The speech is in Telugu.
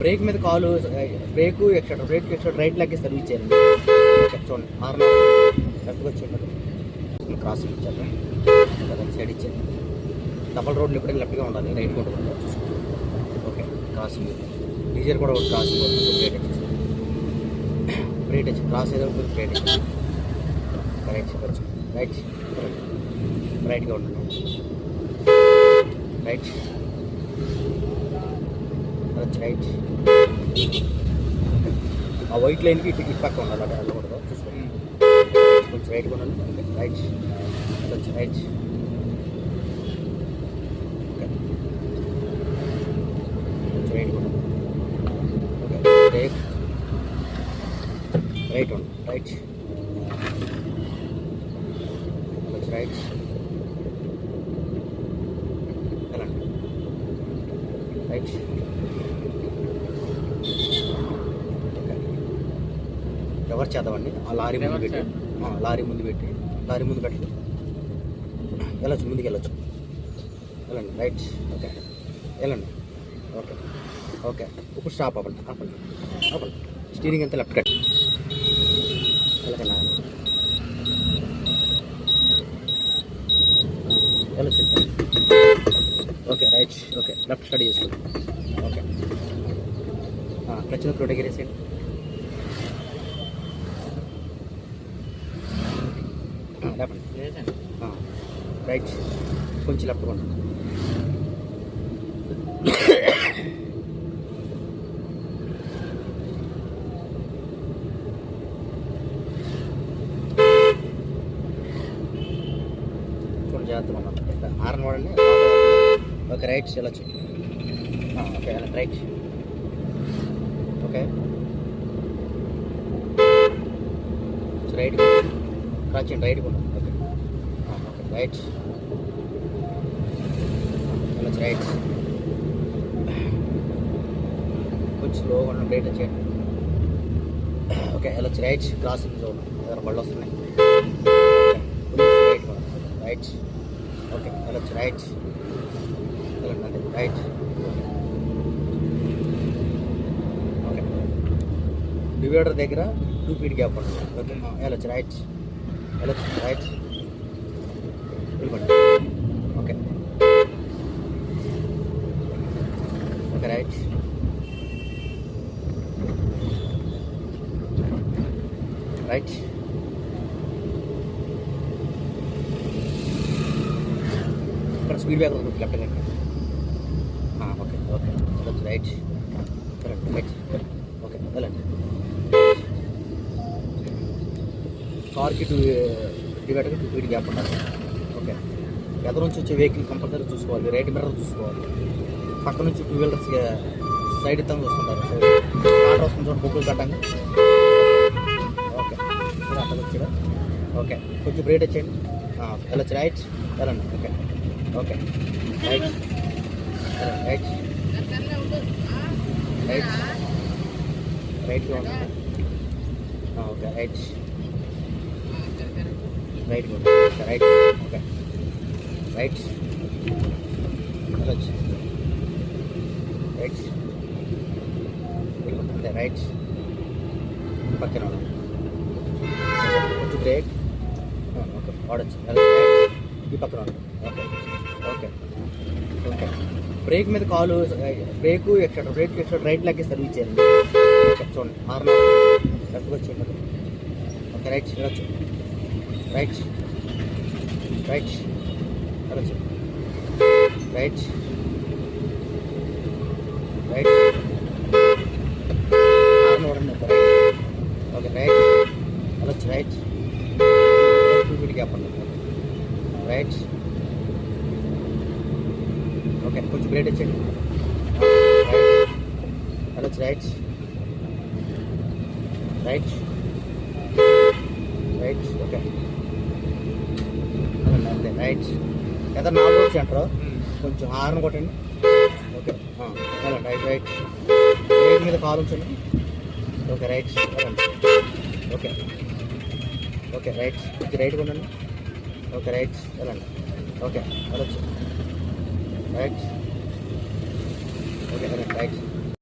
బ్రేక్ మీద కాలు brake extra brake extra right leg service చేయండి చూడండి మారణ కరెక్ట్గా వచ్చేయండి క్రాస్ ఇచ్చారు సైడ్ ఇచ్చేయండి డబల్ రోడ్లు ఎప్పుడైనా లెఫ్ట్గా ఉండాలి. రైట్ కూడా ఓకే క్రాసింగ్ డీజర్ కూడా ఒక క్రాసింగ్ బ్రేట్ వచ్చేసి బ్రేక్ వచ్చి క్రాస్ ఏదో కొంచెం బ్రేట్ రైట్ వచ్చి రైట్ రైట్గా ఉండండి రైట్ వచ్చి రైట్ ఆ వైట్ లైన్కి ఇటు ఇటు పక్క ఉండాలి అక్కడ వెళ్ళకూడదు. చూసుకోండి కొంచెం రైట్గా ఉండాలి. రైట్ రైట్ కొంచెం బ్రేక్ రైట్ ఉండి రైట్ వచ్చి రైట్ రైట్ రివర్స్ చేద్దామండి. ఆ లారీ ముందు పెట్టి. లారీ ముందు పెట్టి. లారీ ముందు పెట్టి వెళ్ళొచ్చు ముందుకు వెళ్ళొచ్చు. వెళ్ళండి రైట్. ఓకే. వెళ్ళండి. ఓకే. ఓకే. ఇప్పుడు స్టాప్ అవ్వండి ఆపండి. ఆపండి. స్టీరింగ్ అంతా లెఫ్ట్ కట్. వెళ్ళకండి వెళ్ళొచ్చు. Okay right. Okay. Left steady చేసుకోండి ఓకే. క్లచ్ నొక్కి ఎగరేసేయండి ఆ, లేపండి లేదండి ఆ, రైట్ కొంచెం లెఫ్ట్ హారన్ వాడండి ఓకే రైట్ వెళ్ళచ్చు ఓకే రైట్. ఓకే. రైట్. క్రాచ్ రైట్ కూడా రైట్ వెళ్ళచ్చు రైట్ కొంచెం స్లోగా ఉన్న రైట్ వచ్చేయండి ఓకే వెళ్ళచ్చు రైట్ క్రాసింగ్ జోన్ ఎవరు బళ్ళు వస్తున్నాయి రైట్ రైట్ ఓకే వెళ్ళచ్చు రైట్ వెళ్ళండి రైట్ ఓకే డివైడర్ దగ్గర టూ ఫీట్ గ్యాప్ ఉంటుంది ఓకే వెళ్ళచ్చు రైట్ వెళ్ళచ్చు రైట్ ఇవ్వండి ఓకే. Okay right. రైట్. ఇక్కడ స్పీడ్ బ్రేకర్ ఉంది లెఫ్ట్ లెఫ్ట్ ఓకే ఓకే. వెళ్ళచ్చు రైట్ కరెక్ట్ రైట్ ఓకే వెళ్ళండి. కార్కి టూ డివైడర్కి టూ ఫీట్ గ్యాప్ ఉండాలి. ఎదురు నుంచి వచ్చే వెహికల్ కంపల్సరీ చూసుకోవాలి రైట్ మిర్రర్ చూసుకోవాలి. పక్క నుంచి టూ వీలర్స్ సైడ్ ఇస్తాను చూస్తుంటారు సైడ్ ఆర్డర్ వస్తుంది చూడండి బుక్కులు కట్టండి ఓకే. అక్కడ వచ్చారా ఓకే. కొంచెం బ్రేట్ వచ్చేయండి. వెళ్ళొచ్చు రైట్ వెళ్ళండి. Okay. Okay. Right right right right రైట్గా okay. Right right okay right okay right వెళ్ళొచ్చు రైట్ అంతే రైట్ పక్కన బ్రేక్ ఓకే వాడచ్చు ఈ పక్కన ఓకే ఓకే ఓకే బ్రేక్ మీద కాలు brake extra brake extra right leg service చేయండి. ఓకే చూడండి. ఆరు లెఫ్ట్గా వచ్చేయండి ఓకే రైట్ వెళ్ళొచ్చు రైట్ రైట్ రైట్ రైట్ ఆరు చూడండి ఓకే రైట్ ఓకే రైట్ వెళ్ళొచ్చు రైట్ టూ ఫీట్ గ్యాప్ అండి రైట్ ఓకే కొంచెం బ్రేక్ వచ్చేయండి రైట్ వెళ్ళొచ్చు రైట్ రైట్ రైట్ ఓకే అలాండి అంతే రైట్ ఎంత నాలుగు రోడ్స్ అంటారు. కొంచెం హార్న్ కొట్టండి. ఓకే. వెళ్ళండి రైట్ రైట్. బ్రేక్ మీద కాలు ఉంచండి. Okay right. వెళ్ళండి. ఓకే. Okay right. కొంచెం రైట్ కొనండి ఓకే రైట్. వెళ్ళండి. ఓకే వెళ్ళొచ్చు. రైట్. ఓకే వెళ్ళండి రైట్.